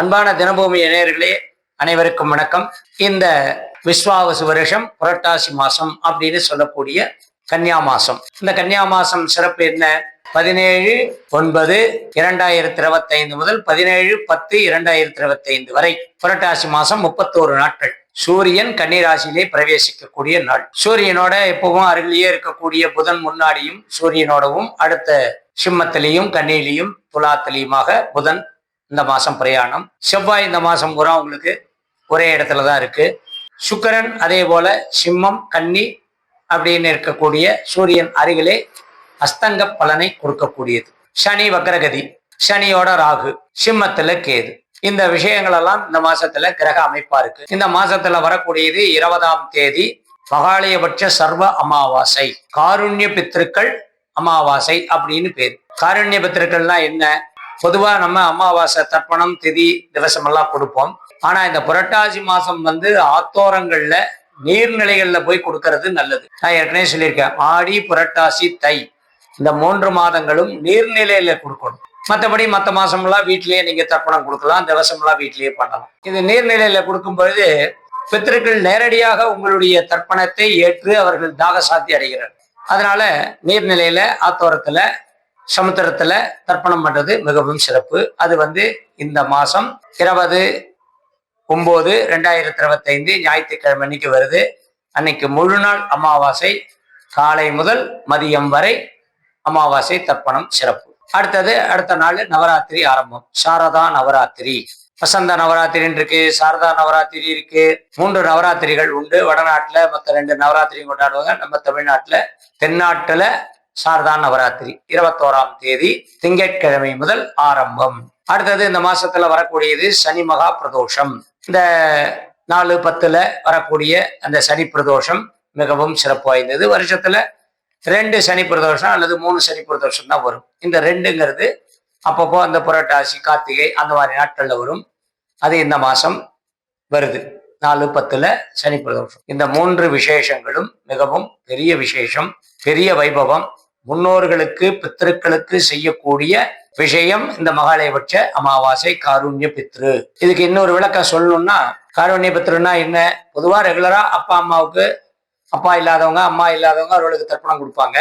அன்பான தினபூமி இணையர்களே அனைவருக்கும் வணக்கம். இந்த விஸ்வாவசு வருஷம் புரட்டாசி மாசம் அப்படின்னு சொல்லக்கூடிய கன்னியா மாசம். இந்த கன்னியா மாசம் சிறப்பு என்ன? பதினேழு ஒன்பது இரண்டாயிரத்தி இருபத்தி ஐந்து முதல் பதினேழு பத்து இரண்டாயிரத்தி இருபத்தி ஐந்து வரை புரட்டாசி மாசம் முப்பத்தோரு நாட்கள். சூரியன் கன்னிராசியிலே பிரவேசிக்கக்கூடிய நாள். சூரியனோட எப்பவும் அருகிலேயே இருக்கக்கூடிய புதன் முன்னாடியும் சூரியனோடவும் அடுத்த சிம்மத்திலையும் கன்னியிலையும் துலாத்திலையுமாக புதன் இந்த மாதம் பிரயாணம். செவ்வாய் இந்த மாதம் பூரா உங்களுக்கு ஒரே இடத்துல தான் இருக்கு. சுக்கரன் அதே போல சிம்மம் கன்னி அப்படின்னு இருக்கக்கூடிய சூரியன் அருகிலே அஸ்தங்க பலனை கொடுக்கக்கூடியது. சனி வக்ரகதி சனியோட ராகு சிம்மத்துல கேது. இந்த விஷயங்கள் எல்லாம் இந்த மாசத்துல கிரக அமைப்பா இருக்கு. இந்த மாசத்துல வரக்கூடியது இருபதாம் தேதி மகாலயபட்ச சர்வ அமாவாசை. காருண்ய பித்திருக்கள் அமாவாசை அப்படின்னு பேர். காருண்ய பித்திருக்கள்னா என்ன? பொதுவா நம்ம அமாவாசை தர்ப்பணம் திதி திவசம் எல்லாம் கொடுப்போம். ஆனா இந்த புரட்டாசி மாசம் வந்து ஆத்தோரங்கள்ல நீர்நிலைகள்ல போய் கொடுக்கறது நல்லது. நான் ஏற்கனவே சொல்லியிருக்கேன் ஆடி புரட்டாசி தை. இந்த மூன்று மாதங்களும் நீர்நிலையில கொடுக்கணும். மற்றபடி மற்ற மாசம்லாம் வீட்டிலேயே நீங்க தர்ப்பணம் கொடுக்கலாம் திவசம்லாம் வீட்டிலேயே பண்ணலாம். இது நீர்நிலையில கொடுக்கும் பொழுது பித்திருக்கள் நேரடியாக உங்களுடைய தர்ப்பணத்தை ஏற்று அவர்கள் தாக சாத்தி அடைகிறார் அதனால நீர்நிலையில ஆத்தோரத்துல சமுத்திரத்துல தர்ப்பணம் பண்றது மிகவும் சிறப்பு. அது வந்து இந்த மாசம் இருபது ஒன்பது ரெண்டாயிரத்தி இருபத்தைந்து ஞாயிற்றுக்கிழமை அன்னைக்கு வருது. அன்னைக்கு முழு நாள் அமாவாசை. காலை முதல் மதியம் வரை அமாவாசை தர்ப்பணம் சிறப்பு. அடுத்தது அடுத்த நாள் நவராத்திரி ஆரம்பம். சாரதா நவராத்திரி. வசந்த நவராத்திரின்னு இருக்கு சாரதா நவராத்திரி இருக்கு. மூன்று நவராத்திரிகள் உண்டு. வடநாட்டுல மற்ற ரெண்டு நவராத்திரி கொண்டாடுவாங்க. நம்ம தமிழ்நாட்டுல தென்னாட்டுல சாரதா நவராத்திரி இருபத்தோராம் தேதி திங்கட்கிழமை முதல் ஆரம்பம். அடுத்தது இந்த மாசத்துல வரக்கூடியது சனி மகா பிரதோஷம். இந்த நாலு பத்துல வரக்கூடிய அந்த சனி பிரதோஷம் மிகவும் சிறப்பு வாய்ந்தது. வருஷத்துல ரெண்டு சனி பிரதோஷம் அல்லது மூணு சனி பிரதோஷம் தான் வரும். இந்த ரெண்டுங்கிறது அப்பப்போ அந்த புரட்டாசி கார்த்திகை அந்த மாதிரி நாட்கள்ல வரும். அது இந்த மாசம் வருது. நாலு பத்துல சனி பிரதோஷம். இந்த மூன்று விசேஷங்களும் மிகவும் பெரிய விசேஷம் பெரிய வைபவம் முன்னோர்களுக்கு பித்திருக்களுக்கு செய்யக்கூடிய விஷயம் இந்த மகாலயபட்ச அமாவாசை காருண்ய பித்ரு. இதுக்கு இன்னொரு விளக்கம் சொல்லணும்னா காருண்ய பித்ருன்னா என்ன? பொதுவா ரெகுலரா அப்பா அம்மாவுக்கு அப்பா இல்லாதவங்க அம்மா இல்லாதவங்க அவர்களுக்கு தர்ப்பணம் கொடுப்பாங்க.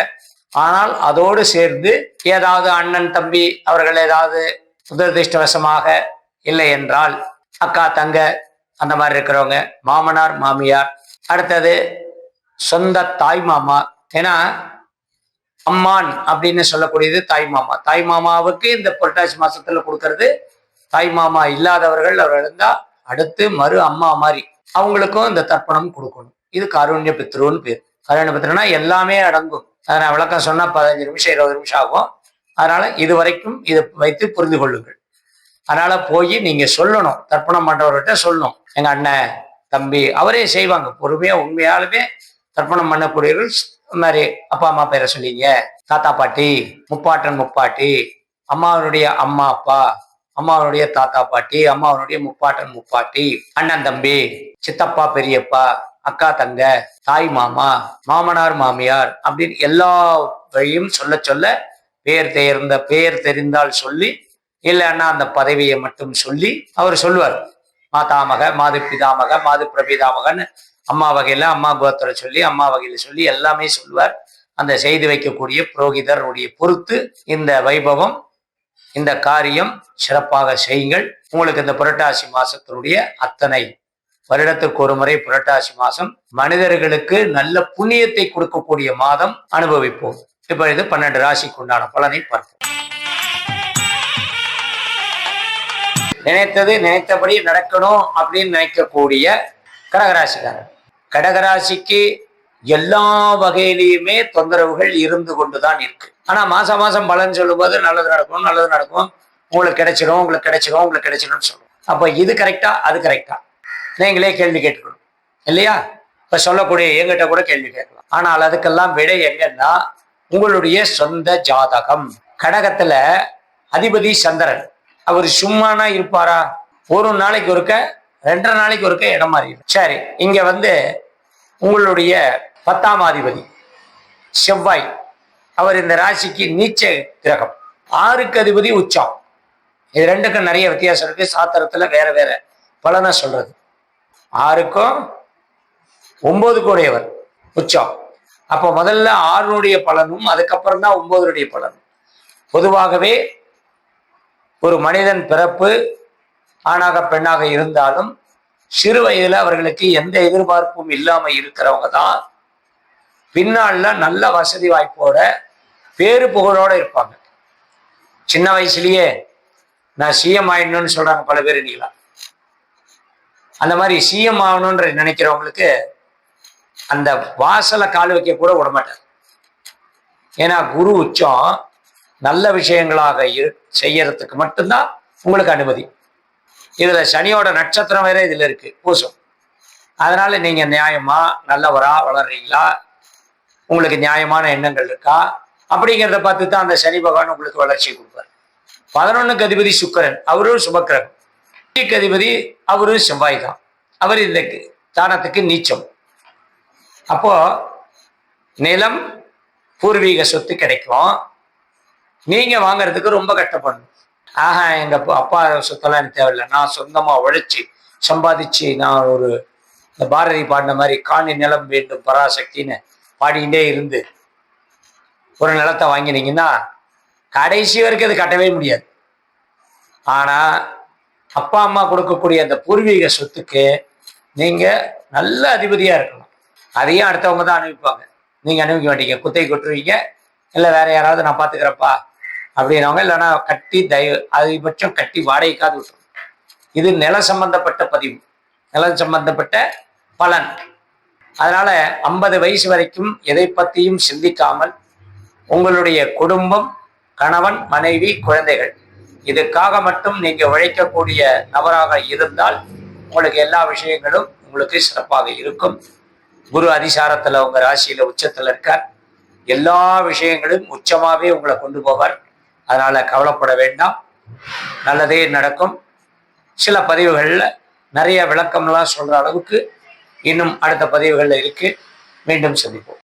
ஆனால் அதோடு சேர்ந்து ஏதாவது அண்ணன் தம்பி அவர்கள் ஏதாவது துரதிருஷ்டவசமாக இல்லை என்றால் அக்கா தங்க அந்த மாதிரி இருக்கிறவங்க மாமனார் மாமியார் அடுத்தது சொந்த தாய் மாமா. ஏன்னா அம்மான் அப்படின்னு சொல்லக்கூடியது தாய் மாமா. தாய் மாமாவுக்கு இந்த புரட்டாசி மாசத்துல கொடுக்கறது தாய் மாமா இல்லாதவர்கள் அவர் இருந்தா அடுத்து மறு அம்மா மாதிரி அவங்களுக்கும் இந்த தர்ப்பணம் கொடுக்கணும். இது காருண்ய பித்ருன்னு பேர். காருண்ய பித்ருனா எல்லாமே அடங்கும். அதை நான் விளக்கம் சொன்னா பதினஞ்சு நிமிஷம் இருபது நிமிஷம் ஆகும். அதனால இது வரைக்கும் இதை வைத்து புரிந்து கொள்ளுங்கள். அதனால போய் நீங்க சொல்லணும். தர்ப்பணம் பண்றவர்கிட்ட சொல்லணும். எங்க அண்ணன் தம்பி அவரே செய்வாங்க. பொறுமையா உண்மையாலுமே தர்ப்பணம் பண்ணக்கூடியவர்கள் இந்த மாதிரி அப்பா அம்மா பேரை சொல்லிங்க. தாத்தா பாட்டி முப்பாட்டன் முப்பாட்டி அம்மாவனுடைய அம்மா அப்பா அம்மாவனுடைய தாத்தா பாட்டி அம்மாவனுடைய முப்பாட்டன் முப்பாட்டி அண்ணன் தம்பி சித்தப்பா பெரியப்பா அக்கா தங்க தாய் மாமா மாமனார் மாமியார் அப்படின்னு எல்லா வழியும் சொல்ல சொல்ல பேர் தேர்ந்த பேர் தெரிந்தால் சொல்லி இல்லைன்னா அந்த பதவியை மட்டும் சொல்லி அவர் சொல்லுவார். மாதாமக மாது பிதாமக மாது பிரபிதாமகன்னு அம்மா வகையில அம்மா கோத்திர சொல்லி அம்மா வகையில சொல்லி எல்லாமே சொல்லுவார். அந்த செய்து வைக்கக்கூடிய புரோகிதருடைய பொறுத்து இந்த வைபவம் இந்த காரியம் சிறப்பாக செய்யுங்கள். உங்களுக்கு இந்த புரட்டாசி மாசத்தினுடைய அத்தனை வருடத்துக்கு ஒரு முறை புரட்டாசி மாசம். மனிதர்களுக்கு நல்ல புண்ணியத்தை கொடுக்கக்கூடிய மாதம் அனுபவிப்போம். இப்பொழுது பன்னெண்டு ராசிக்கு உண்டான பலனை பார்ப்போம். நினைத்தது நினைத்தபடி நடக்கணும் அப்படின்னு நினைக்கக்கூடிய கடகராசிக்காரன் கடகராசிக்கு எல்லா வகையிலையுமே தொந்தரவுகள் இருந்து கொண்டுதான் இருக்கு. ஆனா மாசம் மாசம் பலன் சொல்லும்போது நல்லது நடக்கும் நல்லது நடக்கும். உங்களுக்கு கிடைச்சிடும் உங்களுக்கு கிடைச்சிடும் உங்களுக்கு கிடைச்சிடும்னு சொல்லுவோம். அப்ப இது கரெக்டா அது கரெக்டா நீங்களே கேள்வி கேட்டுக்கணும். இல்லையா? இப்ப சொல்லக்கூடிய எங்கிட்ட கூட கேள்வி கேட்கலாம். ஆனால் அதுக்கெல்லாம் விடை எங்கன்னா உங்களுடைய சொந்த ஜாதகம். கடகத்துல அதிபதி சந்திரன். அவர் சும்மானா இருப்பாரா? ஒரு நாளைக்கு ஒருக்க ரெண்டரை நாளைக்கு ஒருக்க இடம் மாறிடும். சரி இங்க வந்து உங்களுடைய பத்தாம் அதிபதி செவ்வாய் அவர் இந்த ராசிக்கு நீச்ச கிரகம். ஆறுக்கு அதிபதி உச்சம். இது ரெண்டுக்கும் நிறைய வித்தியாசம் இருக்கு. சாத்திரத்துல வேற வேற பலனை சொல்றது. ஆறுக்கும் ஒன்பது கூடையவர் உச்சம். அப்போ முதல்ல ஆறுனுடைய பலனும் அதுக்கப்புறம் தான் ஒன்பதுடைய பலனும். பொதுவாகவே ஒரு மனிதன் பிறப்பு ஆணாக பெண்ணாக இருந்தாலும் சிறு வயதுல அவர்களுக்கு எந்த எதிர்பார்ப்பும் இல்லாம இருக்கிறவங்க தான். பின்னால நல்ல வசதி வாய்ப்போட பேரு புகழோட இருப்பாங்க. சின்ன வயசுலயே நான் சிஎம் ஆயிடணும்னு சொல்றாங்க பல பேர் நீங்களா அந்த மாதிரி சிஎம் ஆகணும்ன்ற நினைக்கிறவங்களுக்கு அந்த வாசலை கால் வைக்க கூட விட மாட்டார் ஏன்னா குரு உச்சம் நல்ல விஷயங்களாக இரு செய்யறதுக்கு மட்டும்தான் உங்களுக்கு அனுமதி. இதுல சனியோட நட்சத்திரம் வேற இதுல இருக்கு. பூசம். அதனால நீங்க நியாயமா நல்லவரா வளர்றீங்களா? உங்களுக்கு நியாயமான எண்ணங்கள் இருக்கா? அப்படிங்கிறத பார்த்து தான் அந்த சனி பகவான் உங்களுக்கு வளர்ச்சி கொடுப்பார். பதினொன்னுக்கு அதிபதி சுக்கரன். அவரும் சுபக்கிரகம். அதிபதி அவரும் செவ்வாய் தான் அவர் இந்த தானத்துக்கு நீச்சம். அப்போ நிலம் பூர்வீக சொத்து கிடைக்கும். நீங்க வாங்கறதுக்கு ரொம்ப கஷ்டப்படணும். ஆஹா எங்க அப்பா- அப்பா சொத்தெல்லாம் எனக்கு தேவையில்லை. நான் சொந்தமா உழைச்சி சம்பாதிச்சு நான் ஒரு இந்த பாரதி பாடின மாதிரி காணி நிலம் வேண்டும் பராசக்தின்னு பாடிக்கிட்டே இருந்து ஒரு நிலத்தை வாங்கினீங்கன்னா கடைசி வரைக்கும் அது கட்டவே முடியாது. ஆனா அப்பா அம்மா கொடுக்கக்கூடிய அந்த பூர்வீக சொத்துக்கு நீங்க நல்ல அதிபதியா இருக்கணும். அதையும் அடுத்தவங்க தான் அனுப்பிப்பாங்க நீங்க அனுப்பிக்க மாட்டீங்க. குத்தை கொட்டுருவீங்க இல்லை வேற யாராவது நான் பாத்துக்கிறப்பா அப்படின்னவங்க இல்லைன்னா கட்டி தயவு அதிகபட்சம் கட்டி வாடகைக்காது விட்டுரும் இது நில சம்பந்தப்பட்ட பதிவு. நிலம் சம்பந்தப்பட்ட பலன். அதனால ஐம்பது வயசு வரைக்கும் எதை பற்றியும் சிந்திக்காமல் உங்களுடைய குடும்பம் கணவன் மனைவி குழந்தைகள் இதுக்காக மட்டும் நீங்க உழைக்கக்கூடிய நபராக இருந்தால் உங்களுக்கு எல்லா விஷயங்களும் உங்களுக்கு சிறப்பாக இருக்கும். குரு அதிசாரத்துல உங்க ராசியில உச்சத்துல இருக்கார். எல்லா விஷயங்களும் உச்சமாவே உங்களை கொண்டு போவார். அதனால கவலைப்பட வேண்டாம். நல்லதே நடக்கும். சில பதிவுகளில் நிறைய விளக்கம்லாம் சொல்கிற அளவுக்கு இன்னும் அடுத்த பதிவுகளில் இருக்குது மீண்டும் சந்திப்போம்.